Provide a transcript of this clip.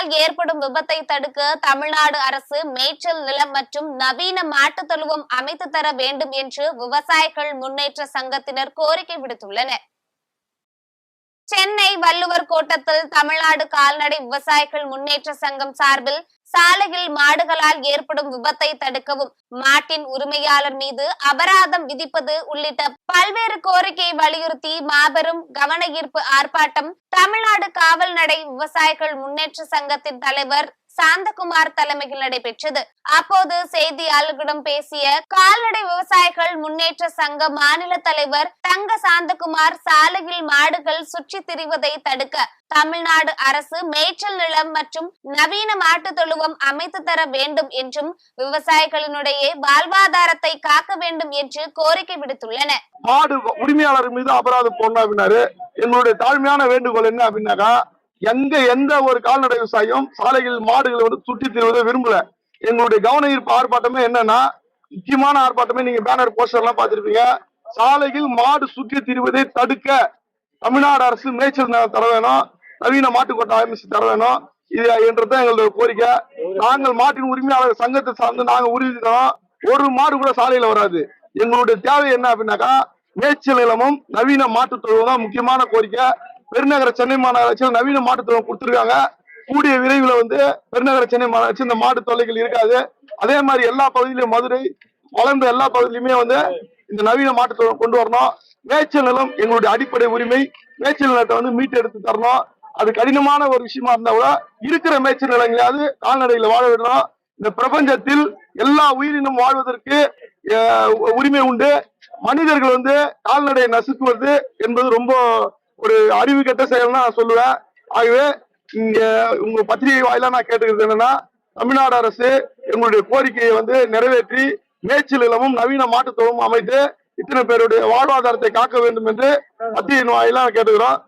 மாடுகளால் ஏற்படும் விபத்தை தடுக்க தமிழ்நாடு அரசு மேய்ச்சல் நிலம் மற்றும் நவீன மாட்டு தொழுவம் அமைத்து தர வேண்டும் என்று விவசாயிகள் முன்னேற்ற சங்கத்தினர் கோரிக்கை விடுத்துள்ளனர். சென்னை வள்ளுவர் கோட்டத்தில் தமிழ்நாடு கால்நடை விவசாயிகள் முன்னேற்ற சங்கம் சார்பில் சாலையில் மாடுகளால் ஏற்படும் விபத்தை தடுக்கவும் மாட்டின் உரிமையாளர் மீது அபராதம் விதிப்பது உள்ளிட்ட பல்வேறு கோரிக்கையை வலியுறுத்தி மாபெரும் கவன ஈர்ப்பு ஆர்ப்பாட்டம் தமிழ்நாடு காவல் நடை விவசாயிகள் முன்னேற்ற சங்கத்தின் தலைவர் சாந்தகுமார் தலைமையில் நடைபெற்றது. அப்போது செய்தியாளர்களிடம் பேசிய கால்நடை விவசாயிகள் முன்னேற்ற சங்க மாநில தலைவர் தங்க சாந்தகுமார் சாலையில் மாடுகள் சுற்றி திரிவதை தடுக்க தமிழ்நாடு அரசு மேய்ச்சல் நிலம் மற்றும் நவீன மாட்டு தொழுவம் அமைத்து தர வேண்டும் என்றும் விவசாயிகளினுடைய வாழ்வாதாரத்தை காக்க வேண்டும் என்று கோரிக்கை விடுத்துள்ளனர் மாடு உரிமையாளர் மீது அபராதம் போடணும் அப்படின்னாரு. எங்களுடைய தாழ்மையான வேண்டுகோள் என்ன அப்படின்னாக்கா எங்க எந்த ஒரு கால்நடை விவசாயியும் சாலைகள் மாடுகளை வந்து சுற்றி திரிவதை விரும்பல. எங்களுடைய கவன ஈர்ப்பு ஆர்ப்பாட்டமே என்னன்னா முக்கியமான ஆர்ப்பாட்டமே நீங்க பேனர் போஸ்டர் எல்லாம் பார்த்திருப்பீங்க. சாலையில் மாடு சுற்றி திரிவதை தடுக்க தமிழ்நாடு அரசு மேய்ச்சல் நிலம் தர வேணும். நவீன மாட்டு கொட்டை அமைச்சு தர வேணும். இது என்றதான் எங்களுடைய கோரிக்கை. நாங்கள் மாட்டின் உரிமையாளர் சங்கத்தை சார்ந்து நாங்க உறுதி தரோம். ஒரு மாடு கூட சாலையில வராது. எங்களுடைய தேவை என்ன அப்படின்னாக்கா மேய்ச்சல் நிலமும் நவீன மாட்டுத் தொழுவம் தான் முக்கியமான கோரிக்கை. பெருநகர சென்னை மாநகராட்சியில் நவீன மாட்டுத் கொடுத்துருக்காங்க. கூடிய விரைவில் வந்து பெருநகர சென்னை மாநகராட்சி இந்த மாட்டு தொல்லைகள் இருக்காது. அதே மாதிரி எல்லா பகுதியிலும் மதுரை வளர்ந்த எல்லா பகுதியிலுமே வந்து இந்த நவீன மாட்டுத் கொண்டு வரணும். மேய்ச்சல் நிலம் எங்களுடைய அடிப்படை உரிமை. மேய்ச்சல் நிலத்தை வந்து மீட்டெடுத்து தரணும். அது கடினமான ஒரு விஷயமா இருந்தா கூட இருக்கிற மேய்ச்சல் நிலங்களையாவது கால்நடைகளை வாழ விடணும். இந்த பிரபஞ்சத்தில் எல்லா உயிரினம் வாழ்வதற்கு உரிமை உண்டு. மனிதர்கள் வந்து கால்நடையை நசுக்குவது என்பது ரொம்ப ஒரு அறிவு கெட்ட செயல்னா நான் சொல்லுவேன். ஆகவே இங்க உங்க பத்திரிகை வாயிலா நான் கேட்டுக்கிறது என்னன்னா தமிழ்நாடு அரசு எங்களுடைய கோரிக்கையை வந்து நிறைவேற்றி மேய்ச்சல் இல்லமும் நவீன மாட்டுத்தொழுவும் அமைத்து இத்தனை பேருடைய வாழ்வாதாரத்தை காக்க வேண்டும் என்று பத்திரிகையின் வாயிலா கேட்டுக்கிறோம்.